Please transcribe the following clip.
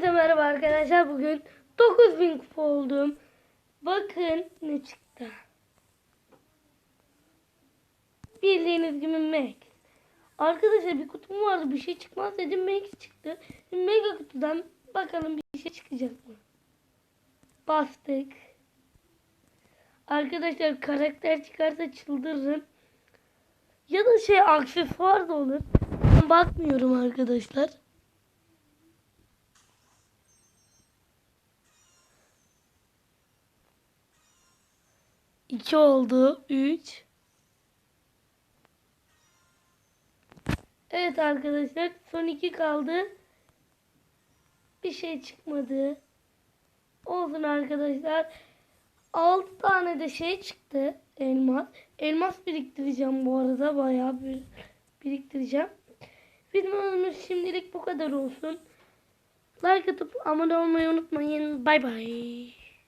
Hepinize merhaba arkadaşlar. Bugün 9000 kupa oldum. Bakın ne çıktı. Bildiğiniz gibi Max. Arkadaşlar bir kutum vardı bir şey çıkmaz dedim Max çıktı. Şimdi Mega kutudan bakalım bir şey çıkacak mı? Bastık. Arkadaşlar karakter çıkarsa çıldırırım. Ya da şey aksesuar da olur. Ben bakmıyorum arkadaşlar. İki oldu. Üç. Evet arkadaşlar. Son iki kaldı. Bir şey çıkmadı. Olsun arkadaşlar. Altı tane de şey çıktı. Elmas. Elmas biriktireceğim bu arada. Bayağı bir biriktireceğim. Videomuz şimdilik bu kadar olsun. Like atıp abone olmayı unutmayın. Bay bay.